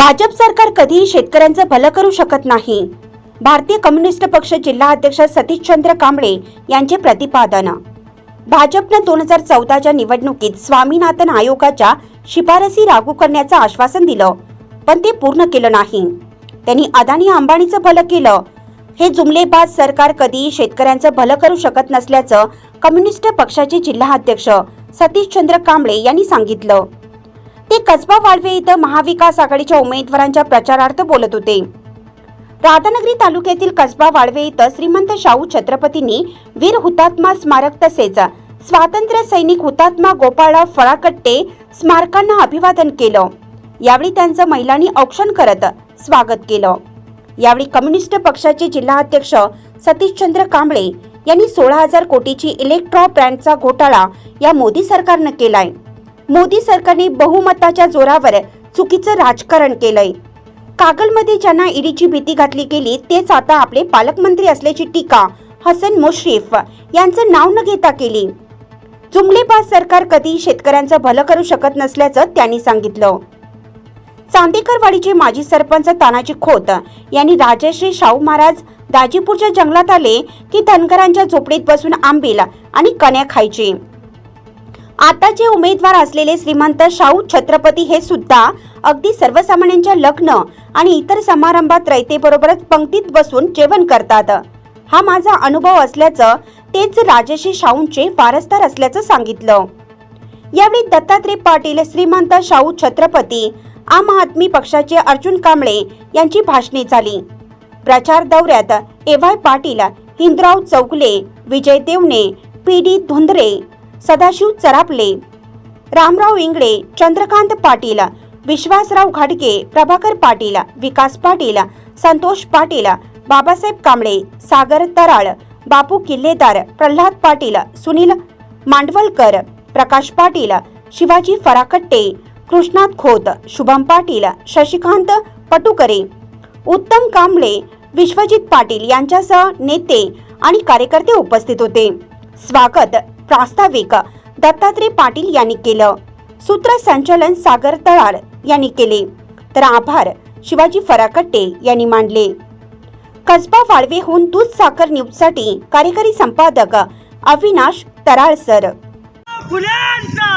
भाजप सरकार कधीही शेतकऱ्यांचं भलं करू शकत नाही. भारतीय कम्युनिस्ट पक्ष जिल्हा अध्यक्ष सतीशचंद्र कांबळे यांचे प्रतिपादन. भाजपनं दोन हजार चौदाच्या निवडणुकीत स्वामीनाथन आयोगाच्या शिफारसी लागू करण्याचं आश्वासन दिलं पण ते पूर्ण केलं नाही. त्यांनी अदानी अंबानीचं भलं केलं. हे जुमलेबाज सरकार कधीही शेतकऱ्यांचं भलं करू शकत नसल्याचं कम्युनिस्ट पक्षाचे जिल्हा अध्यक्ष सतीशचंद्र कांबळे यांनी सांगितलं. ते कसबा वाळवे इथं महाविकास आघाडीच्या उमेदवारांच्या प्रचारार्थ बोलत होते. राधानगरी तालुक्यातील कसबा वाळवे इथं श्रीमंत शाहू छत्रपतींनी वीर हुतात्मा स्मारक तसेच स्वातंत्र्य सैनिक हुतात्मा गोपाळराव फळाकट्टे स्मारकांना अभिवादन केलं. यावेळी त्यांचं महिलांनी औक्षण करत स्वागत केलं. यावेळी कम्युनिस्ट पक्षाचे जिल्हाध्यक्ष सतीशचंद्र कांबळे यांनी सोळा हजार कोटीची इलेक्ट्रॉ ब्रँडचा घोटाळा या मोदी सरकारनं केलाय. मोदी सरकारने बहुमताच्या जोरावर चुकीचं राजकारण केलंय. कागलमध्ये ज्यांना ईडीची भीती घातली गेली तेच आता आपले पालकमंत्री असल्याची टीका हसन मुश्रीफ यांचं नाव न घेता केली. जुमलेबाज सरकार कधी शेतकऱ्यांचं भलं करू शकत नसल्याचं त्यांनी सांगितलं. चांदेकरवाडीचे माजी सरपंच तानाजी खोत यांनी राजश्री शाहू महाराज दाजीपूरच्या जंगलात आले की धनगरांच्या झोपडीत बसून आंबील आणि कण्या खायचे. आता जे उमेदवार असलेले श्रीमंत शाहू छत्रपती हे सुद्धा अगदी सर्वसामान्यांच्या लग्न आणि इतर समारंभात रयतेबरोबरच पंक्तीत बसून जेवण करतात. हा माझा अनुभव असल्याचं तेच राजेशी शाहूंचे वारसदार असल्याचं सांगितलं. यावेळी दत्तात्रय पाटील श्रीमंत शाहू छत्रपती आम आदमी पक्षाचे अर्जुन कांबळे यांची भाषणे झाली. प्रचार दौऱ्यात एव्हाय पाटील हिंदराव चौगले विजय देवणे पी डी धुंदरे सदाशिव चरापले. रामराव इंगळे चंद्रकांत पाटील विश्वासराव घाटगे प्रभाकर पाटील विकास पाटील संतोष पाटील बाबासाहेब कांबळे सागर तराळ बापू किल्लेदार प्रल्हाद पाटील सुनील मांडवलकर प्रकाश पाटील शिवाजी फराकट्टे कृष्णात खोत शुभम पाटील शशिकांत पटुकरे उत्तम कांबळे विश्वजित पाटील यांच्यासह नेते आणि कार्यकर्ते उपस्थित होते. स्वागत. प्रास्ताविक दत्तात्रय पाटील यांनी केलं. सूत्रसंचालन सागर तळार यांनी केले. तर आभार शिवाजी फराकट्टे यांनी मांडले कसबा वाळवेहून दूध साखर न्यूजसाठी कार्यकारी संपादक अविनाश तराळसर फुल्यांचा